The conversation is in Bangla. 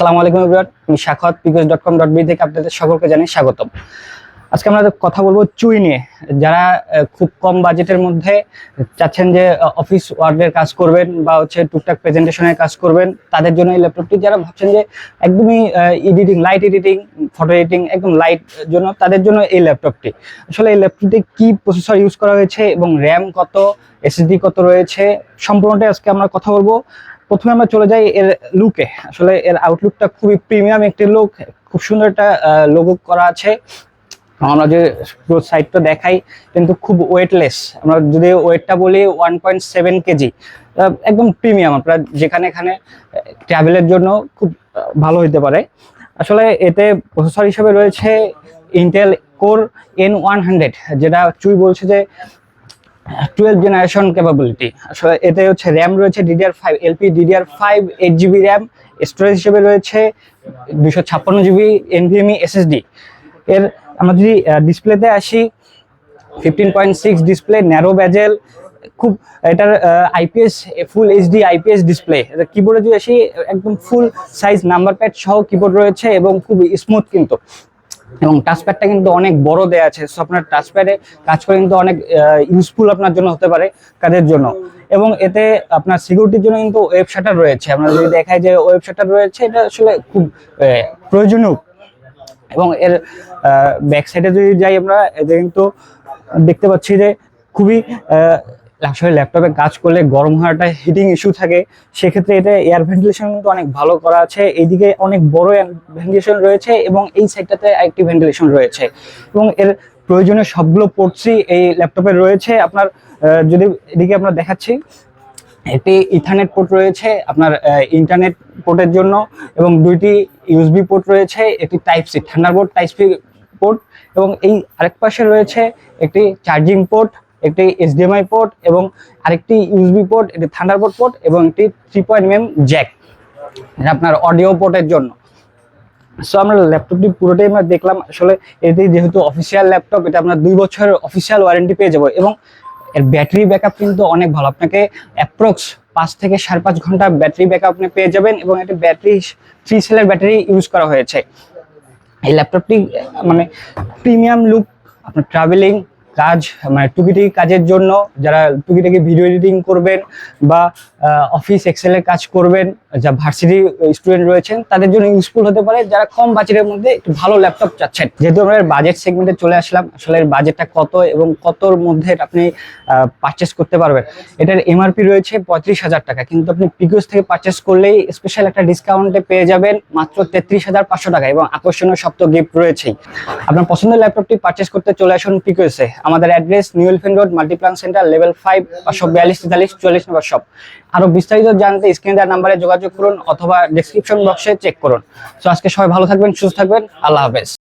আসসালামু আলাইকুম এভরিওয়ান, আমি শাখত পিকোস ডট কম ডট বি থেকে আপনাদের সকলকে জানাই স্বাগতম। আজকে আমরা কথা বলব চুই নিয়ে। যারা খুব কম বাজেটের মধ্যে চাচ্ছেন যে অফিস ওয়ার্ডের কাজ করবেন বা হচ্ছে টুকটাক প্রেজেন্টেশনের কাজ করবেন, তাদের জন্য এই ল্যাপটপটি যারা ভাবছেন যে, একদমই editing light editing photo editing একদম লাইট জন্য, তাদের জন্য এই ল্যাপটপটি। আসলে এই ল্যাপটপটি কি প্রসেসর ইউজ করা হয়েছে এবং র্যাম কত এসএসডি কত রয়েছে, সম্পূর্ণটাই আজকে আমরা কথা বলব। প্রথমে আমরা চলে যাই এর লুকে আসলে এর আউটলুকটা খুবই প্রিমিয়াম একটি লুক খুব সুন্দর একটা লোগো করা আছে। আমরা যে সাইডটা দেখাই, কিন্তু খুব ওয়েটলেস আমরা যদি ওয়েটটা বলি ওয়ান পয়েন্ট সেভেন কেজি। একদম প্রিমিয়াম আপনারা যেখানে এখানে ট্রাভেলের জন্য খুব ভালো হতে পারে। আসলে এতে প্রসেসর হিসেবে রয়েছে Intel core N one hundred যেটা চুই বলছে যে টুয়েলভ জেনারেশন ক্যাপাবিলিটি আসলে এতে হচ্ছে র্যাম রয়েছে DDR five LP DDR five eight GB RAM storage হিসেবে রয়েছে দুশো ছাপ্পান্ন জিবি এনভিএমই এসএসডি এর আমরা যদি ডিসপ্লেতে আসি fifteen point six display narrow bezel খুব এটার IPS full HD IPS display কিবোর্ডে যদি আসি, একদম ফুল সাইজ নাম্বার প্যাড সহ কিবোর্ড রয়েছে এবং খুব স্মুথ কিন্তু। এবং টাচপ্যাডটা কিন্তু অনেক বড় দেয়া আছে। সো আপনার টাচপ্যাডে কাজ করে কিন্তু অনেক ইউজফুল আপনার জন্য হতে পারে কাজের জন্য। এবং এতে আপনার সিকিউরিটির জন্য কিন্তু ওয়েব শাটার রয়েছে। আমরা যদি দেখায় যে ওয়েব শাটার রয়েছে, এটা আসলে খুব প্রয়োজনীয়। এবং এর ব্যাক সাইডে যদি যাই আমরা, এতে কিন্তু দেখতে পাচ্ছি যে খুবই আসলে ল্যাপটপে কাজ করলে গরম হওয়াটা হিটিং ইস্যু থাকে, সেক্ষেত্রে এটা এয়ার ভেন্টিলেশন কিন্তু অনেক ভালো করা আছে। এইদিকে অনেক বড় ভেন্টিলেশন রয়েছে এবং এই সাইডটাতে একটি ভেন্টিলেশন রয়েছে। এবং এর প্রয়োজনীয় সবগুলো পোর্টসই এই ল্যাপটপে রয়েছে। আপনার যদি এদিকে আমরা দেখাচ্ছি, একটি ইথারনেট পোর্ট রয়েছে আপনার ইন্টারনেট পোর্টের জন্য এবং দুইটি ইউএসবি পোর্ট রয়েছে, একটি type C Thunderbolt type C port এবং এই আরেক পাশে রয়েছে একটি চার্জিং পোর্ট একটি এইচডিএমআই পোর্ট এবং আরেকটি ইউএসবি পোর্ট একটি থান্ডারবোর্ড পোর্ট এবং একটি থ্রি পয়েন্ট এম জ্যাক এটা আপনার অডিও পোর্টের জন্য। সো আমরা ল্যাপটপটি পুরোটাই আমরা দেখলাম। আসলে এটি যেহেতু অফিসিয়াল ল্যাপটপ এটা আপনার দুই বছরের অফিসিয়াল ওয়ারেন্টি পেয়ে যাব এবং এর ব্যাটারি ব্যাকআপ কিন্তু অনেক ভালো। আপনাকে অ্যাপ্রক্স পাঁচ থেকে সাড়ে পাঁচ ঘণ্টা ব্যাটারি ব্যাকআপ আপনি পেয়ে যাবেন এবং এটি ব্যাটারি থ্রি সেলের ব্যাটারি ইউজ করা হয়েছে। এই ল্যাপটপটি মানে প্রিমিয়াম লুক আপনার ট্রাভেলিং কাজ মানে টুকিটাকি কাজের জন্য যারা টুকিটাকি ভিডিও এডিটিং করবেন বা অফিস এক্সেলের কাজ করবেন, যা ভার্সিটি স্টুডেন্ট রয়েছেন, তাদের জন্য ইউজফুল হতে পারে। যারা কম বাজেটের মধ্যে একটু ভালো ল্যাপটপ চাচ্ছেন। যেহেতু আমরা বাজেট সেগমেন্টে চলে আসলাম, আসলে বাজেটটা কত এবং কতর মধ্যে আপনি পারচেস করতে পারবেন। এটার এমআরপি রয়েছে পঁয়ত্রিশ হাজার টাকা। কিন্তু আপনি পিকিউস থেকে পারচেস করলেই স্পেশাল একটা ডিসকাউন্টে পেয়ে যাবেন মাত্র তেত্রিশ হাজার পাঁচশো টাকা এবং আকর্ষণীয় সপ্তাহ গিফট রয়েছেই। আপনার পছন্দের ল্যাপটপটি পারচেস করতে চলে আসুন পিকিউসে আমাদের address new Elephant road Multiplan center level five পাঁচশো বিয়াল্লিশ, তেতাল্লিশ, চুয়াল্লিশ নম্বর শপ আরও বিস্তারিত জানতে স্ক্রিন দেওয়ার নাম্বারে যোগাযোগ করুন অথবা ডিসক্রিপশন বক্সে চেক করুন। তো আজকে সবাই ভালো থাকবেন, সুস্থ থাকবেন, আল্লাহ হাফেজ।